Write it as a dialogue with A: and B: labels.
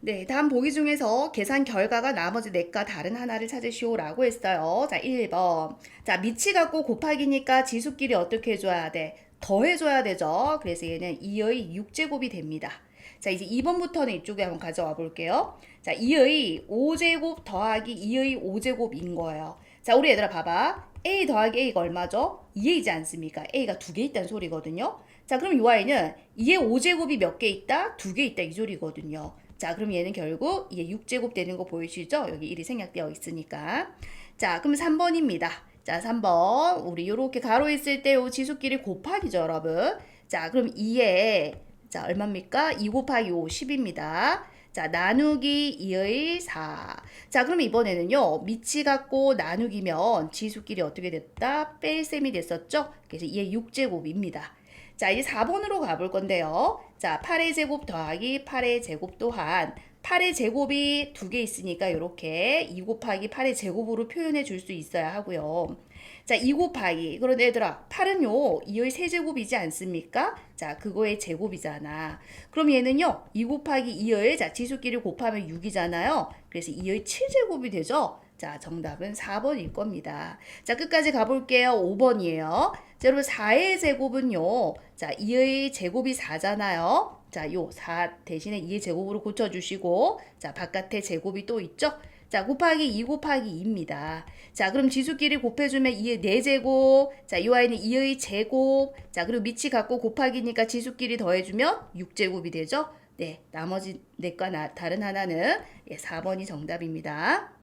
A: 네, 다음 보기 중에서 계산 결과가 나머지 넷과 다른 하나를 찾으시오라고 했어요. 자, 1번. 자, 미치 갖고 곱하기니까 지수끼리 어떻게 해줘야 돼? 더해줘야 되죠. 그래서 얘는 2의 6제곱이 됩니다. 자, 이제 2번부터는 이쪽에 한번 가져와 볼게요. 자, 2의 5제곱 더하기 2의 5제곱인 거예요. 자, 우리 얘들아 봐봐. a 더하기 a가 얼마죠? 2a이지 않습니까? a가 두 개 있다는 소리거든요. 자, 그럼 이 a는 2의 5제곱이 몇 개 있다? 두 개 있다 이 소리거든요. 자, 그럼 얘는 결국 이게 6제곱 되는 거 보이시죠? 여기 1이 생략되어 있으니까. 자, 그럼 3번입니다. 자, 3번. 우리 요렇게 가로 있을 때 요 지수끼리 곱하기죠, 여러분. 자, 그럼 2에 자, 얼마입니까? 2 곱하기 5, 10입니다. 자, 나누기 2의 4. 자, 그럼 이번에는요, 미치 갖고 나누기면 지수끼리 어떻게 됐다? 뺄셈이 됐었죠? 그래서 2의 6제곱입니다. 자, 이제 4번으로 가볼 건데요. 자, 8의 제곱 더하기 8의 제곱 또한 8의 제곱이 두 개 있으니까 이렇게 2 곱하기 8의 제곱으로 표현해 줄 수 있어야 하고요. 자, 2 곱하기. 그런데 얘들아, 8은요, 2의 세제곱이지 않습니까? 자, 그거의 제곱이잖아. 그럼 얘는요, 2 곱하기 2의, 자, 지수끼리 곱하면 6이잖아요. 그래서 2의 7제곱이 되죠? 자, 정답은 4번일 겁니다. 자, 끝까지 가볼게요. 5번이에요. 자, 여러분, 4의 제곱은요, 자, 2의 제곱이 4잖아요. 자, 요 4 대신에 2의 제곱으로 고쳐주시고, 자, 바깥에 제곱이 또 있죠? 자, 곱하기 2 곱하기 2입니다. 자, 그럼 지수끼리 곱해주면 2의 4제곱, 자, 이 아이는 2의 제곱, 자, 그리고 밑이 갖고 곱하기니까 지수끼리 더해주면 6제곱이 되죠? 네, 나머지 나, 다른 하나는 예, 4번이 정답입니다.